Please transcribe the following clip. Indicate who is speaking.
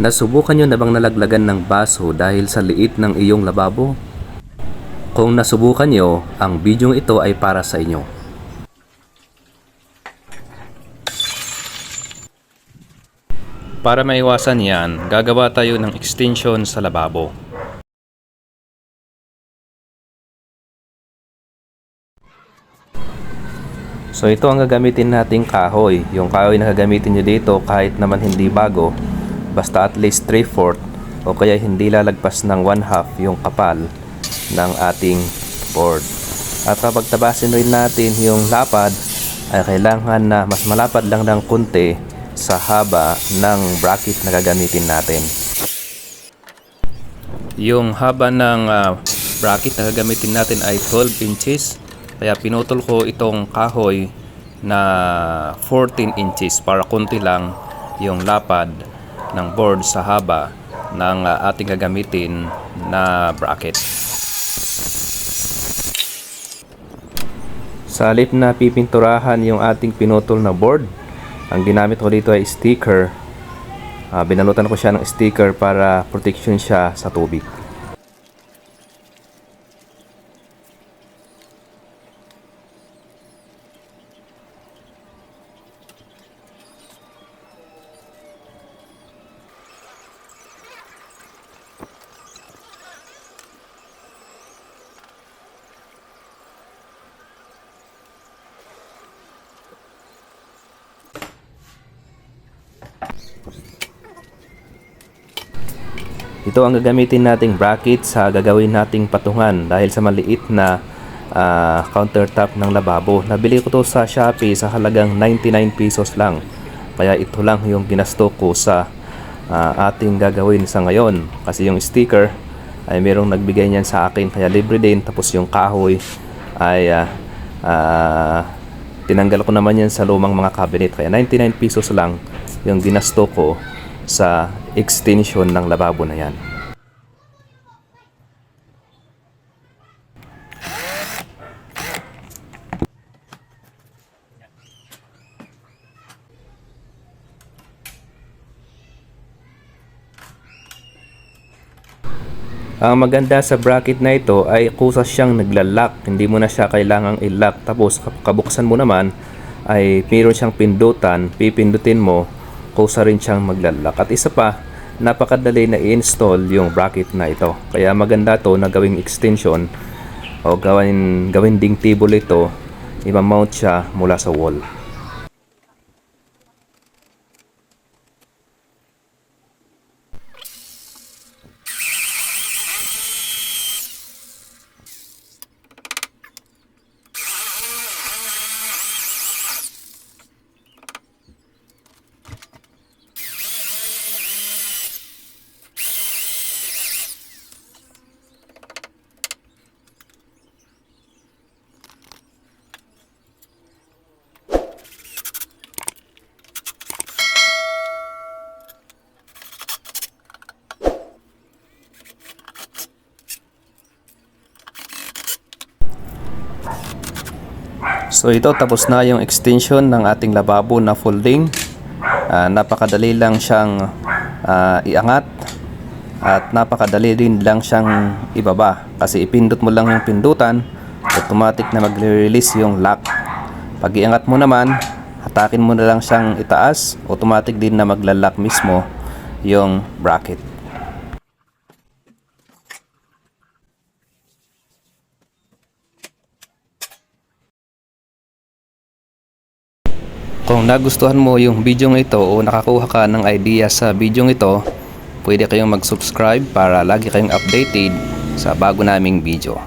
Speaker 1: Nasubukan nyo na bang nalaglagan ng baso dahil sa liit ng iyong lababo? Kung nasubukan nyo, ang bidyong ito ay para sa inyo. Para maiwasan yan, gagawa tayo ng extension sa lababo. So ito ang gagamitin nating kahoy. Yung kahoy na gagamitin nyo dito kahit naman hindi bago, basta at least 3-4 o kaya hindi lalagpas ng 1 half yung kapal ng ating board. At kapag tabasin rin natin yung lapad, ay kailangan na mas malapad lang ng kunti sa haba ng bracket na gagamitin natin. Yung haba ng ah, bracket na gagamitin natin ay 12 inches. Kaya pinutol ko itong kahoy na 14 inches para konti lang yung lapad ng board sa haba ng ah, ating gagamitin na bracket. Sa halip na pipinturahan yung ating pinutol na board, ang ginamit ko dito ay sticker. Ah, binalutan ko siya ng sticker para protection siya sa tubig. Ito ang gagamitin nating bracket sa gagawin nating patungan dahil sa maliit na ah, countertop ng lababo. Nabili ko to sa Shopee sa halagang 99 pesos lang. Kaya ito lang yung ginasto ko sa ah, ating gagawin sa ngayon. Kasi yung sticker ay merong nagbigay niyan sa akin kaya libre din. Tapos yung kahoy ay ah, ah, tinanggal ko naman yan sa lumang mga cabinet. Kaya 99 pesos lang yung ginasto ko sa extension ng lababo na yan. Ang maganda sa bracket na ito ay kusa siyang naglalak. Hindi mo na siya kailangang i-lock. Tapos kabuksan mo naman ay meron siyang pindutan. Pipindutin mo, kusa rin siyang maglalak. At isa pa, napakadali na i-install yung bracket na ito. Kaya maganda to na gawing extension o gawin, gawin ding table ito. I-mount siya mula sa wall. So ito tapos na yung extension ng ating lababo na folding. Ah, napakadali lang siyang ah, iangat at napakadali din lang siyang ibaba kasi ipindot mo lang yung pindutan automatic na magre-release yung lock. Pag iangat mo naman, hatakin mo na lang siyang itaas, automatic din na magla-lock mismo yung bracket. Kung nagustuhan mo yung video ito o nakakuha ka ng idea sa video ito, pwede kayong mag-subscribe para lagi kayong updated sa bago naming video.